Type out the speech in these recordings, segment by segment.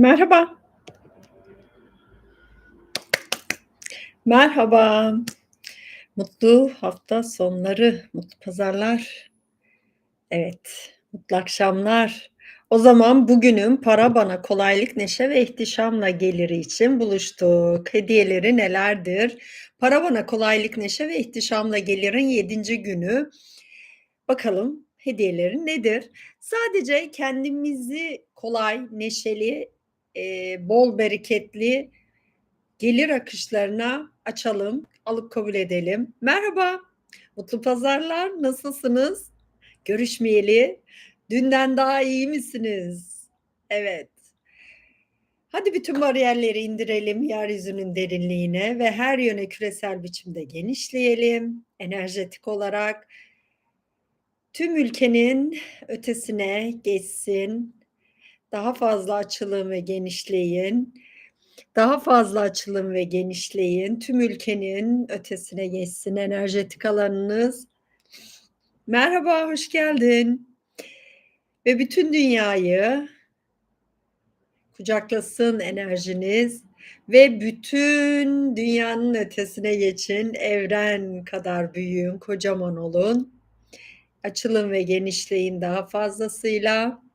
Merhaba. Merhaba. Mutlu hafta sonları, mutlu pazarlar. Evet, mutlu akşamlar. O zaman bugünün para bana kolaylık, neşe ve ihtişamla geliri için buluştuk. Hediyeleri nelerdir? Para bana kolaylık, neşe ve ihtişamla gelirin 7. günü. Bakalım hediyeleri nedir? Sadece kendimizi kolay, neşeli, eee, bol bereketli gelir akışlarına açalım, alıp kabul edelim. Merhaba, mutlu pazarlar, nasılsınız? Görüşmeyeli dünden daha iyi misiniz? Evet. Hadi bütün bariyerleri indirelim yeryüzünün derinliğine ve her yöne küresel biçimde genişleyelim enerjetik olarak. Tüm ülkenin ötesine geçsin. Daha fazla açılın ve genişleyin. Daha fazla açılın ve genişleyin. Tüm ülkenin ötesine geçsin enerjetik alanınız. Merhaba, hoş geldin. Ve bütün dünyayı kucaklasın enerjiniz ve bütün dünyanın ötesine geçin. Evren kadar büyüyün, kocaman olun. Açılın ve genişleyin daha fazlasıyla.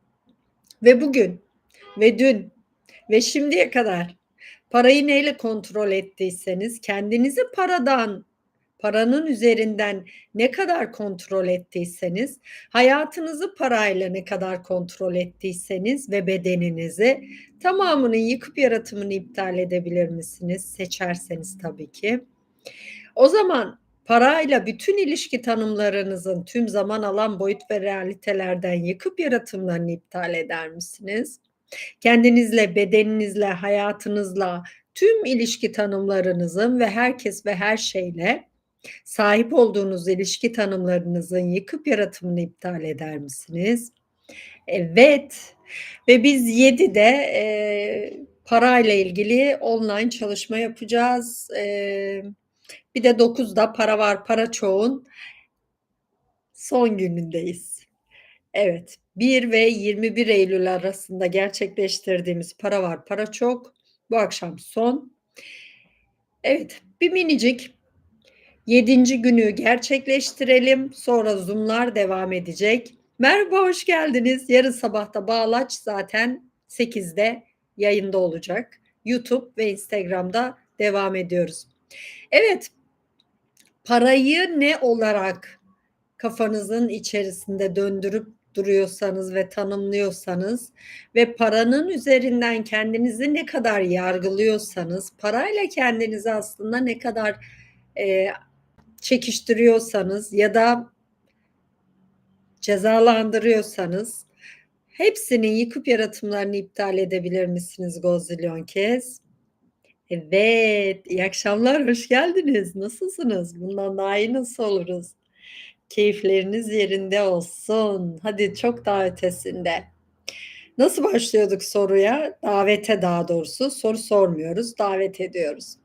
Ve bugün ve dün ve şimdiye kadar parayı neyle kontrol ettiyseniz, kendinizi paradan, paranın üzerinden ne kadar kontrol ettiyseniz, hayatınızı parayla ne kadar kontrol ettiyseniz ve bedeninizi tamamını yıkıp yaratımını iptal edebilir misiniz? Seçerseniz tabii ki. O zaman parayla bütün ilişki tanımlarınızın tüm zaman, alan, boyut ve realitelerden yıkıp yaratımlarını iptal eder misiniz? Kendinizle, bedeninizle, hayatınızla, tüm ilişki tanımlarınızın ve herkes ve her şeyle sahip olduğunuz ilişki tanımlarınızın yıkıp yaratımını iptal eder misiniz? Evet ve biz 7'de, eee, parayla ilgili online çalışma yapacağız. Eee, bir de 9'da para var, para çoğun son günündeyiz. Evet, 1 ve 21 Eylül arasında gerçekleştirdiğimiz para var, para çok. Bu akşam son. Evet, bir minicik 7. günü gerçekleştirelim. Sonra Zoom'lar devam edecek. Merhaba, hoş geldiniz. Yarın sabah da Bağlaç zaten 8'de yayında olacak. YouTube ve Instagram'da devam ediyoruz. Evet, parayı ne olarak kafanızın içerisinde döndürüp duruyorsanız ve tanımlıyorsanız ve paranın üzerinden kendinizi ne kadar yargılıyorsanız, parayla kendinizi aslında ne kadar, eee, çekiştiriyorsanız ya da cezalandırıyorsanız hepsinin yıkıp yaratımlarını iptal edebilir misiniz gazilyon kez? Evet, iyi akşamlar, hoş geldiniz. Nasılsınız? Bundan daha iyi nasıl oluruz? Keyifleriniz yerinde olsun. Hadi çok daha ötesinde. Nasıl başlıyorduk soruya? Davete daha doğrusu. Soru sormuyoruz, davet ediyoruz.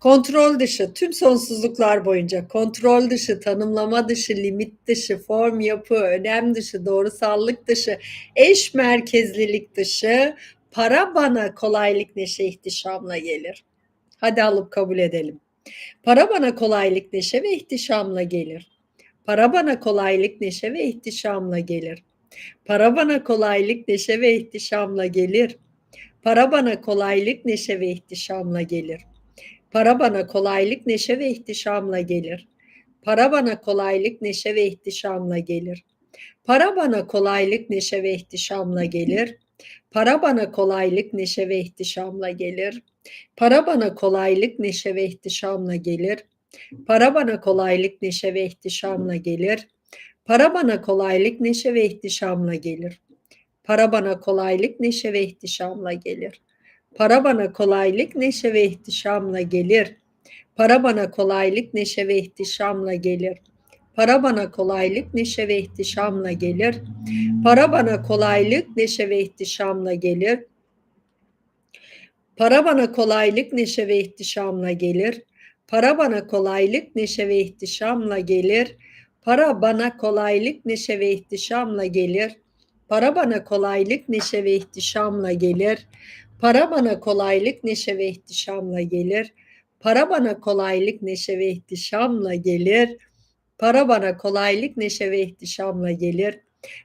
Kontrol dışı, tüm sonsuzluklar boyunca kontrol dışı, tanımlama dışı, limit dışı, form yapı, önem dışı, doğrusallık dışı, eş merkezlilik dışı, para bana kolaylık, neşe, ihtişamla gelir. Hadi alıp kabul edelim. Para bana kolaylık, neşe ve ihtişamla gelir. Para bana kolaylık, neşe ve ihtişamla gelir. Para bana kolaylık, neşe ve ihtişamla gelir. Para bana kolaylık, neşe ve ihtişamla gelir. Para bana kolaylık, neşe ve ihtişamla gelir. Para bana kolaylık, neşe ve ihtişamla gelir. Para bana kolaylık, neşe ve ihtişamla gelir. Para bana kolaylık, neşe ve ihtişamla gelir. Para bana kolaylık, neşe ve ihtişamla gelir. Para bana kolaylık, neşe ve ihtişamla gelir. Para bana kolaylık, neşe ve ihtişamla gelir. Para bana kolaylık, neşe ve ihtişamla gelir. Para bana kolaylık, neşe ve ihtişamla gelir. Para bana kolaylık, neşe ve ihtişamla gelir. Para bana kolaylık, neşe ve ihtişamla gelir. Para bana kolaylık, neşe ve ihtişamla gelir. Para bana kolaylık, neşe ve ihtişamla gelir. Para bana kolaylık, neşe ve ihtişamla gelir. Para bana kolaylık, neşe ve ihtişamla gelir. Para bana kolaylık, neşe ve ihtişamla gelir. Para bana kolaylık, neşe ve ihtişamla gelir. Para bana kolaylık, neşe ve ihtişamla gelir. Para bana kolaylık, neşe ve ihtişamla gelir.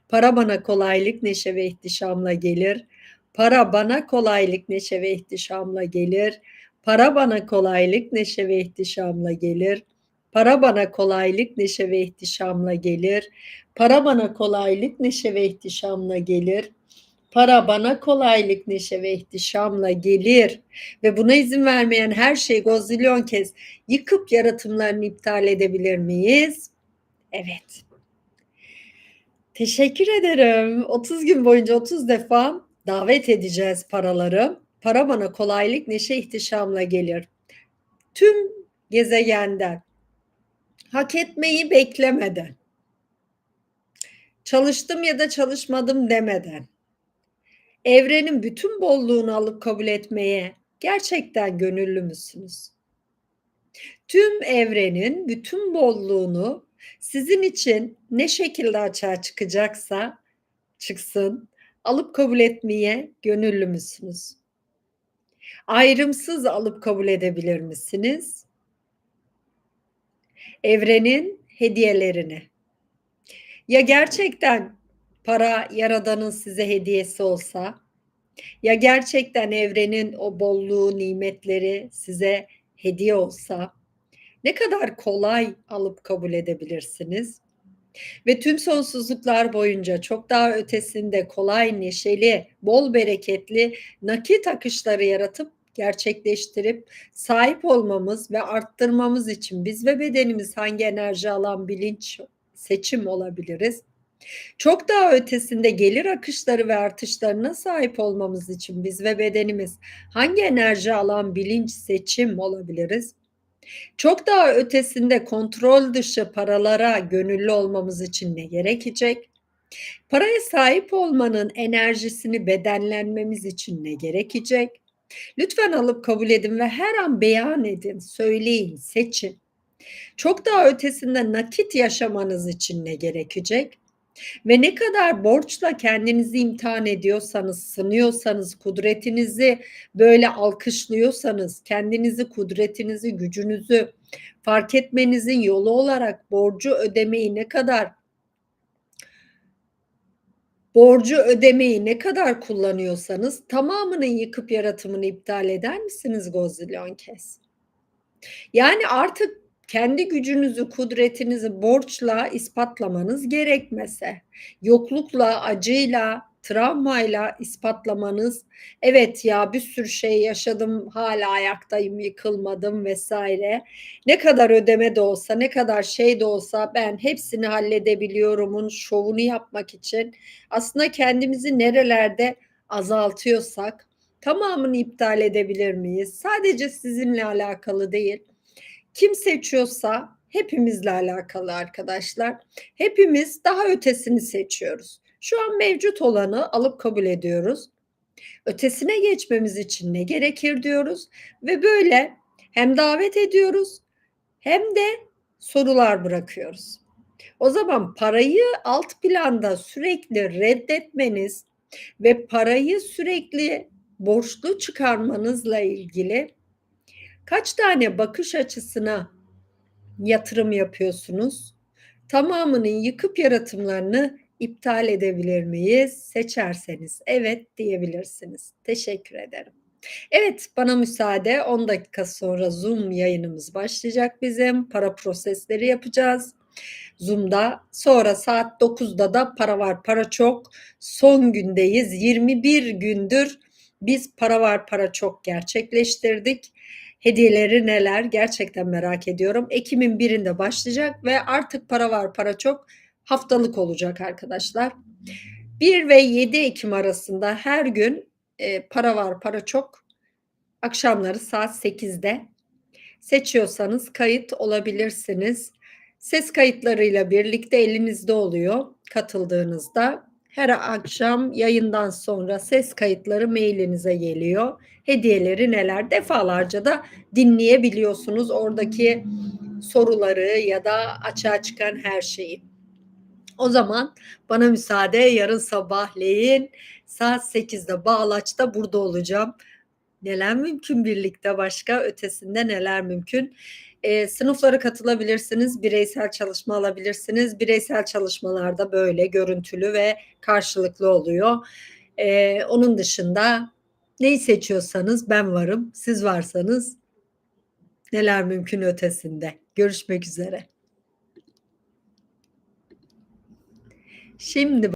Para bana kolaylık, neşe ve ihtişamla gelir. Para bana kolaylık, neşe ve ihtişamla gelir. Para bana kolaylık, neşe ve ihtişamla gelir. Para bana kolaylık, neşe ve ihtişamla gelir. Para bana kolaylık, neşe ve ihtişamla gelir. Para bana kolaylık, neşe ve ihtişamla gelir. Ve buna izin vermeyen her şeyi gozilyon kez yıkıp yaratımlarını iptal edebilir miyiz? Evet. Teşekkür ederim. 30 gün boyunca 30 defa davet edeceğiz paraları. Para bana kolaylık, neşe, ihtişamla gelir. Tüm gezegenden hak etmeyi beklemeden, çalıştım ya da çalışmadım demeden, evrenin bütün bolluğunu alıp kabul etmeye gerçekten gönüllü müsünüz? Tüm evrenin bütün bolluğunu sizin için ne şekilde açığa çıkacaksa çıksın, alıp kabul etmeye gönüllü müsünüz? Ayrımsız alıp kabul edebilir misiniz? Evrenin hediyelerini. Ya gerçekten para yaradanın size hediyesi olsa, ya gerçekten evrenin o bolluğu, nimetleri size hediye olsa ne kadar kolay alıp kabul edebilirsiniz? Ve tüm sonsuzluklar boyunca çok daha ötesinde kolay, neşeli, bol bereketli nakit akışları yaratıp gerçekleştirip sahip olmamız ve arttırmamız için biz ve bedenimiz hangi enerji alan bilinç seçim olabiliriz? Çok daha ötesinde gelir akışları ve artışlarına sahip olmamız için biz ve bedenimiz hangi enerji alan bilinç seçim olabiliriz? Çok daha ötesinde kontrol dışı paralara gönüllü olmamız için ne gerekecek? Paraya sahip olmanın enerjisini bedenlenmemiz için ne gerekecek? Lütfen alıp kabul edin ve her an beyan edin, söyleyin, seçin. Çok daha ötesinde nakit yaşamanız için ne gerekecek? Ve ne kadar borçla kendinizi imtihan ediyorsanız, sınıyorsanız, kudretinizi böyle alkışlıyorsanız, kendinizi, kudretinizi, gücünüzü fark etmenizin yolu olarak borcu ödemeyi ne kadar borcu ödemeyi ne kadar kullanıyorsanız tamamını yıkıp yaratımını iptal eder misiniz gozilyon kez? Yani artık kendi gücünüzü, kudretinizi borçla ispatlamanız gerekmese, yoklukla, acıyla, travmayla ispatlamanız, evet ya bir sürü şey yaşadım, hala ayaktayım, yıkılmadım vesaire. Ne kadar ödeme de olsa, ne kadar şey de olsa ben hepsini halledebiliyorumun şovunu yapmak için aslında kendimizi nerelerde azaltıyorsak tamamını iptal edebilir miyiz? Sadece sizinle alakalı değil kim seçiyorsa hepimizle alakalı arkadaşlar. Hepimiz daha ötesini seçiyoruz. Şu an mevcut olanı alıp kabul ediyoruz. Ötesine geçmemiz için ne gerekir diyoruz ve böyle hem davet ediyoruz hem de sorular bırakıyoruz. O zaman parayı alt planda sürekli reddetmeniz ve parayı sürekli borçlu çıkarmanızla ilgili Kaç tane bakış açısına yatırım yapıyorsunuz? Tamamının yıkıp yaratımlarını iptal edebilir miyiz? Seçerseniz evet diyebilirsiniz. Teşekkür ederim. Evet bana müsaade 10 dakika sonra Zoom yayınımız başlayacak bizim. Para prosesleri yapacağız. Zoom'da. Sonra saat 9'da da para var para çok. Son gündeyiz. 21 gündür biz para var para çok gerçekleştirdik. Hediyeleri neler gerçekten merak ediyorum. Ekim'in birinde başlayacak ve artık para var para çok haftalık olacak arkadaşlar. 1 ve 7 Ekim arasında her gün e, para var para çok akşamları saat 8'de seçiyorsanız kayıt olabilirsiniz. Ses kayıtlarıyla birlikte elinizde oluyor katıldığınızda. Her akşam yayından sonra ses kayıtları mailinize geliyor. Hediyeleri neler defalarca da dinleyebiliyorsunuz oradaki soruları ya da açığa çıkan her şeyi. O zaman bana müsaade, yarın sabahleyin saat 8'de Bağlaç'ta burada olacağım. Neler mümkün birlikte başka, ötesinde neler mümkün? Eee, sınıflara katılabilirsiniz, bireysel çalışma alabilirsiniz. Bireysel çalışmalarda böyle görüntülü ve karşılıklı oluyor. Eee, onun dışında neyi seçiyorsanız ben varım, siz varsanız neler mümkün ötesinde. Görüşmek üzere. Şimdi